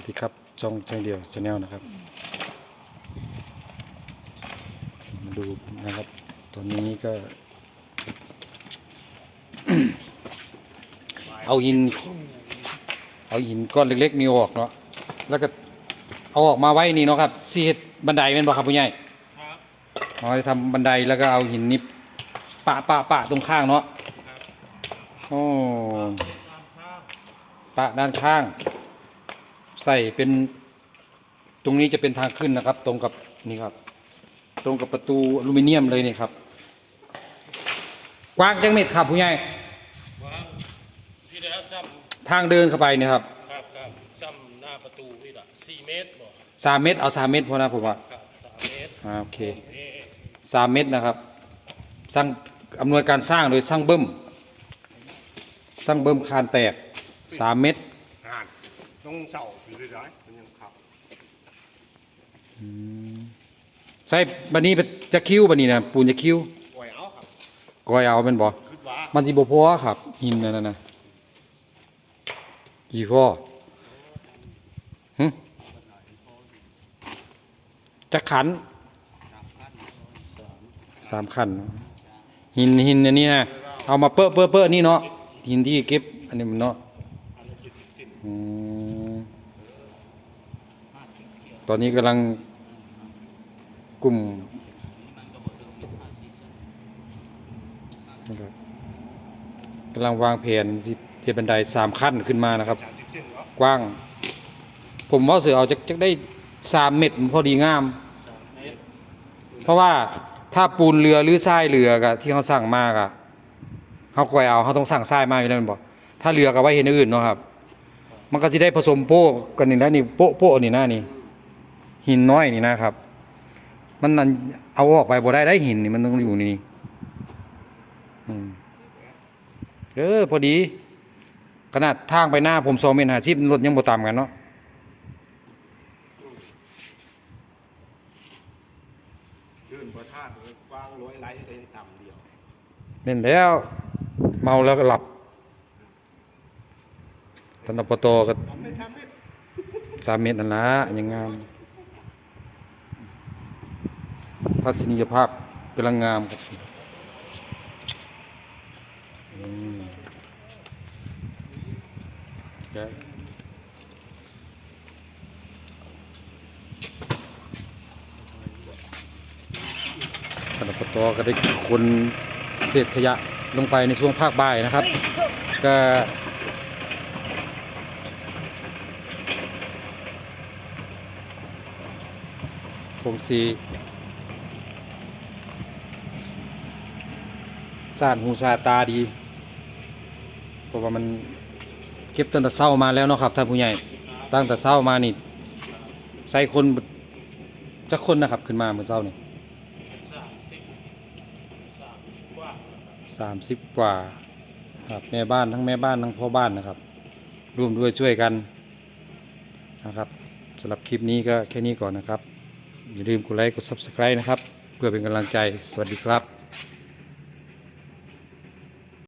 วัสดีครับช่องช่างเดียวชาแนลนะครับ มาดูนะครับ ตอนนี้ก็ เอาหิน เอาหินก้อนเล็กๆ นี่ออกเนาะแล้วก็เอาออกมาไว้นี่เนาะครับซีเฮ็ดบันไดเป็นบ่ครับผู้ใหญ่ครับเอาไว้ทำบันไดแล้วก็เอาหินนี่ปะปะปะตรงข้างเนาะครับโอ้ตามข้างปะด้านข้าง ใส่เป็นตรงนี้จะเป็นทางขึ้นนะครับ ตรงกับนี่ครับ ตรงกับประตูอลูมิเนียมเลยนี่ครับ กว้างจังเม็ดครับผู้ใหญ่วางพี่ได้ซ้ทางเดินเข้าไปเนี่ยครับำครับครับซ้ำหน้าประตูพี่ละสี่เมตรบ่สามเมตรเอาสามเมตรพอนะผมว่าครับสามเมตรอ่าโอเคเอ๊ะสามเมตรนะครับ สร้างอำนวยการสร้างโดยสร้างเบิ้มสร้างเบิ้มคานแตกสามเมตรอ่าน ต้องเสาอยู่ด้วยได้มันยังขับใช่บันนี้จะคิ้วบันนี้นะปูนจะคิ้วปล่อยเอาครับกอยเอาเป็นบ่คิดว่ามันสิบ่พอครับ หินนั่นน่ะนะกี่พ่อหึจักขันสามขันเนาะหินหินอันนี้นะเอามาเปอะเปอะเปอะนี่เนาะหินที่เก็บอันนี้มันเนาะอันละเจ็ดสิบเซนอืม ตอนนี้กำลังกลุ่มนะครับกำลังวางแผนสิเทียบันไดสามขั้นขึ้นมานะครับสามสิบเซนเหรอกว้าง ผมว่าเสือเอาจะจะได้สามเม็ดมันพอดีงามสามเมตรเพราะว่าถ้าปูนเรือหรือทรายเรือกะที่เขาสั่งมากอะเขาก่อยเอาเขาต้องสั่งทรายมาอยู่แล้วแม่นบอกถ้าเรือก็ไว้เห็นอย่างอื่นเนาะครับ มันก็จะได้ผสมโป๊ะกันนี่นะนี่โป๊ะโป๊ะนี่นะนี่ หินน้อยนี่นะครับ มันนั่นเอาออกไปบ่ได้ได้หินนี่มันต้องอยู่นี่อืมเออพอดี ขนาดทางไปหน้าผมสองเมตรหาสิบรถยังบ่ต่ำกันเนาะเดินประทาดเลยกว้างร้อยไร่ก็ยังต่ำเดียวเล่นแล้ว เมาแล้วก็หลับตอนนปตก็ทำไม่ทำไม่สามเมตรนั่นละยังงาม ทัศนียภาพกำลังงามครับอืมครับตอนนปตก็ได้คนเศษขยะลงไปในช่วงภาคบ่ายนะครับ ก็คงสี สานหูสาตาดีเพราะว่ามันเก็บตั้งแต่เศร้ามาแล้วเนาะครับท่านผู้ใหญ่ตั้งแต่เศร้ามานี่ใส่คนจักคนนะครับ ขึ้นมาเมื่อเช้านี่สามสิบสามสิบกว่าสามสิบกว่าครับแม่บ้านทั้งแม่บ้านทั้งพ่อบ้านนะครับ ร่วมด้วยช่วยกันนะครับสำหรับคลิปนี้ก็แค่นี้ก่อนนะครับ อย่าลืมกดไลค์กด subscribe นะครับ เพื่อเป็นกำลังใจสวัสดีครับ